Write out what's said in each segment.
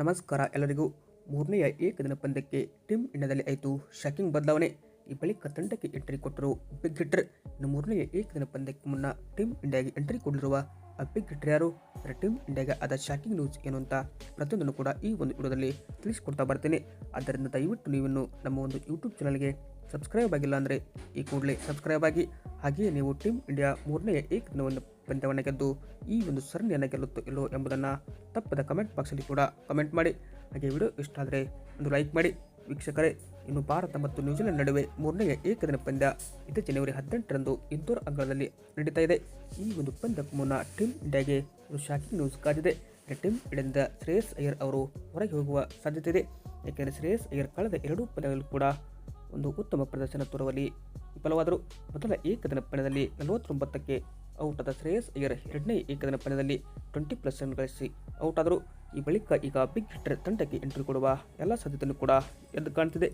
ನಮಸ್ಕಾರ ಎಲ್ಲರಿಗೂ. ಮೂರನೆಯ ಏಕದಿನ ಪಂದ್ಯಕ್ಕೆ ಟೀಮ್ ಇಂಡಿಯಾದಲ್ಲಿ ಆಯಿತು ಶಾಕಿಂಗ್ ಬದಲಾವಣೆ. ಈ ಬಳಿಕ ತಂಡಕ್ಕೆ ಎಂಟ್ರಿ ಕೊಟ್ಟರು ಬಿಗ್ ಹಿಟ್ಟರ್ ಇನ್ನು ಮೂರನೆಯ ಏಕದಿನ ಪಂದ್ಯಕ್ಕೆ ಮುನ್ನ ಟೀಮ್ ಇಂಡಿಯಾಗೆ ಎಂಟ್ರಿ ಕೊಡಲಿರುವ ಆ ಬಿಗ್ ಹಿಟ್ಟರ್ ಯಾರು? ಅಂದರೆ ಟೀಮ್ ಇಂಡಿಯಾಗೆ ಆದ ಶಾಕಿಂಗ್ ನ್ಯೂಸ್ ಏನು ಅಂತ ಪ್ರತಿಯೊಂದನ್ನು ಕೂಡ ಈ ಒಂದು ವಿಡಿಯೋದಲ್ಲಿ ತಿಳಿಸ್ಕೊಡ್ತಾ ಬರ್ತೇನೆ. ಆದ್ದರಿಂದ ದಯವಿಟ್ಟು ನೀವನ್ನು ನಮ್ಮ ಒಂದು ಯೂಟ್ಯೂಬ್ ಚಾನಲ್ಗೆ ಸಬ್ಸ್ಕ್ರೈಬ್ ಆಗಿಲ್ಲ ಅಂದರೆ ಈ ಕೂಡಲೇ ಸಬ್ಸ್ಕ್ರೈಬ್ ಆಗಿ. ಹಾಗೆಯೇ ನೀವು ಟೀಮ್ ಇಂಡಿಯಾ ಮೂರನೆಯ ಏಕದಿನವನ್ನು ಪಂದ್ಯವನ್ನು ಗೆದ್ದು ಈ ಒಂದು ಸರಣಿಯನ್ನು ಗೆಲ್ಲುತ್ತೋ ಇಲ್ಲೋ ಎಂಬುದನ್ನು ತಪ್ಪದ ಕಮೆಂಟ್ ಬಾಕ್ಸಲ್ಲಿ ಕೂಡ ಕಮೆಂಟ್ ಮಾಡಿ. ಹಾಗೆ ವಿಡಿಯೋ ಇಷ್ಟ ಆದರೆ ಒಂದು ಲೈಕ್ ಮಾಡಿ. ವೀಕ್ಷಕರೇ, ಇನ್ನು ಭಾರತ ಮತ್ತು ನ್ಯೂಜಿಲೆಂಡ್ ನಡುವೆ ಮೂರನೆಯ ಏಕದಿನ ಪಂದ್ಯ ಇದೇ ಜನವರಿ ಹದಿನೆಂಟರಂದು ಇಂದೋರ್ ಅಂಗಳದಲ್ಲಿ ನಡೀತಾ ಇದೆ. ಈ ಒಂದು ಪಂದ್ಯಕ್ಕೂ ಮುನ್ನ ಟೀಮ್ ಇಂಡಿಯಾಗೆ ಒಂದು ಶಾಕಿಂಗ್ ನ್ಯೂಸ್ ಕಾದಿದೆ. ಟೀಮ್ ಇಂಡಿಯಾದಿಂದ ಶ್ರೇಯಸ್ ಅಯ್ಯರ್ ಅವರು ಹೊರಗೆ ಹೋಗುವ ಸಾಧ್ಯತೆ ಇದೆ. ಏಕೆಂದರೆ ಶ್ರೇಯಸ್ ಅಯ್ಯರ್ ಕಳೆದ ಎರಡೂ ಪಂದ್ಯಗಳು ಕೂಡ ಒಂದು ಉತ್ತಮ ಪ್ರದರ್ಶನ ತೋರುವಲ್ಲಿ ವಿಫಲವಾದರು. ಮೊದಲ ಏಕದಿನ ಪಂದ್ಯದಲ್ಲಿ ನಲವತ್ತೊಂಬತ್ತಕ್ಕೆ ಔಟ್ ಆದ ಶ್ರೇಯಸ್ ಅಯ್ಯರ್ ಎರಡನೇ ಏಕದಿನ ಪಂದ್ಯದಲ್ಲಿ ಟ್ವೆಂಟಿ ಪ್ಲಸ್ ರನ್ ಗಳಿಸಿ ಔಟ್ ಆದರು. ಈ ಬಳಿಕ ಈಗ ಬಿಗ್ ಹಿಟ್ಟರ್ ತಂಡಕ್ಕೆ ಎಂಟ್ರಿ ಕೊಡುವ ಎಲ್ಲ ಸಾಧ್ಯತೆಯನ್ನು ಕೂಡ ಎದ್ದು ಕಾಣ್ತಿದೆ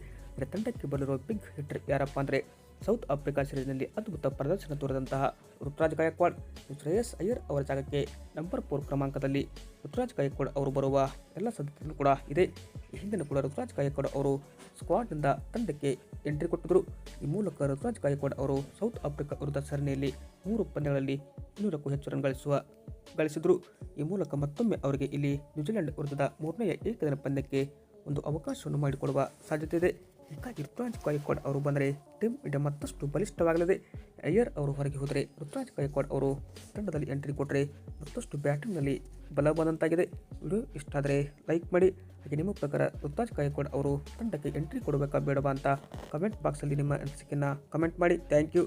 ತಂಡಕ್ಕೆ ಬರಲಿರುವ ಬಿಗ್ ಹಿಟ್ಟರ್ ಯಾರಪ್ಪ ಅಂದರೆ ಸೌತ್ ಆಫ್ರಿಕಾ ಸೀರೀಸ್ನಲ್ಲಿ ಅದ್ಭುತ ಪ್ರದರ್ಶನ ತೋರಿದಂತಹ ಋತುರಾಜ್ ಗಾಯಕ್ವಾಡ್, ಶ್ರೇಯಸ್ ಅಯ್ಯರ್ ಅವರ ಜಾಗಕ್ಕೆ ನಂಬರ್ ಫೋರ್ ಕ್ರಮಾಂಕದಲ್ಲಿ ಋತುರಾಜ್ ಗಾಯಕ್ವಾಡ್ ಅವರು ಬರುವ ಎಲ್ಲ ಸಾಧ್ಯತೆಗಳು ಕೂಡ ಇದೆ. ಈ ಹಿಂದಿನ ಕೂಡ ಋತುರಾಜ್ ಗಾಯಕ್ವಾಡ್ ಅವರು ಸ್ಕ್ವಾಡ್ನಿಂದ ತಂಡಕ್ಕೆ ಎಂಟ್ರಿ ಕೊಟ್ಟಿದ್ದರು. ಈ ಮೂಲಕ ಋತುರಾಜ್ ಗಾಯಕ್ವಾಡ್ ಅವರು ಸೌತ್ ಆಫ್ರಿಕಾ ವಿರುದ್ಧ ಸರಣಿಯಲ್ಲಿ ಮೂರು ಪಂದ್ಯಗಳಲ್ಲಿ ಇನ್ನೂರಕ್ಕೂ ಹೆಚ್ಚು ರನ್ ಗಳಿಸುವ, ಗಳಿಸಿದರು. ಈ ಮೂಲಕ ಮತ್ತೊಮ್ಮೆ ಅವರಿಗೆ ಇಲ್ಲಿ ನ್ಯೂಜಿಲೆಂಡ್ ವಿರುದ್ಧದ ಮೂರನೆಯ ಏಕದಿನ ಪಂದ್ಯಕ್ಕೆ ಒಂದು ಅವಕಾಶವನ್ನು ಮಾಡಿಕೊಡುವ ಸಾಧ್ಯತೆ ಇದೆ. ಹೀಗಾಗಿ ಋತುರಾಜ್ ಗಾಯಕ್ವಾಡ್ ಅವರು ಬಂದರೆ ಟೀಮ್ ಇಂಡಿಯಾ ಮತ್ತಷ್ಟು ಬಲಿಷ್ಠವಾಗಲಿದೆ. ಅಯ್ಯರ್ ಅವರು ಹೊರಗೆ ಹೋದರೆ ಋತುರಾಜ್ ಗಾಯಕ್ವಾಡ್ ಅವರು ತಂಡದಲ್ಲಿ ಎಂಟ್ರಿ ಕೊಟ್ಟರೆ ಮತ್ತಷ್ಟು ಬ್ಯಾಟಿಂಗ್ನಲ್ಲಿ ಬಲ ಬಂದಂತಾಗಿದೆ. ವಿಡಿಯೋ ಇಷ್ಟ ಆದರೆ ಲೈಕ್ ಮಾಡಿ. ಹಾಗೆ ನಿಮ್ಮ ಪ್ರಕಾರ ಋತುರಾಜ್ ಗಾಯಕ್ವಾಡ್ ಅವರು ತಂಡಕ್ಕೆ ಎಂಟ್ರಿ ಕೊಡಬೇಕಾ ಬೇಡವಾ ಅಂತ ಕಮೆಂಟ್ ಬಾಕ್ಸಲ್ಲಿ ನಿಮ್ಮ ಅನಿಸಿಕೆಯನ್ನು ಕಮೆಂಟ್ ಮಾಡಿ. Thank you.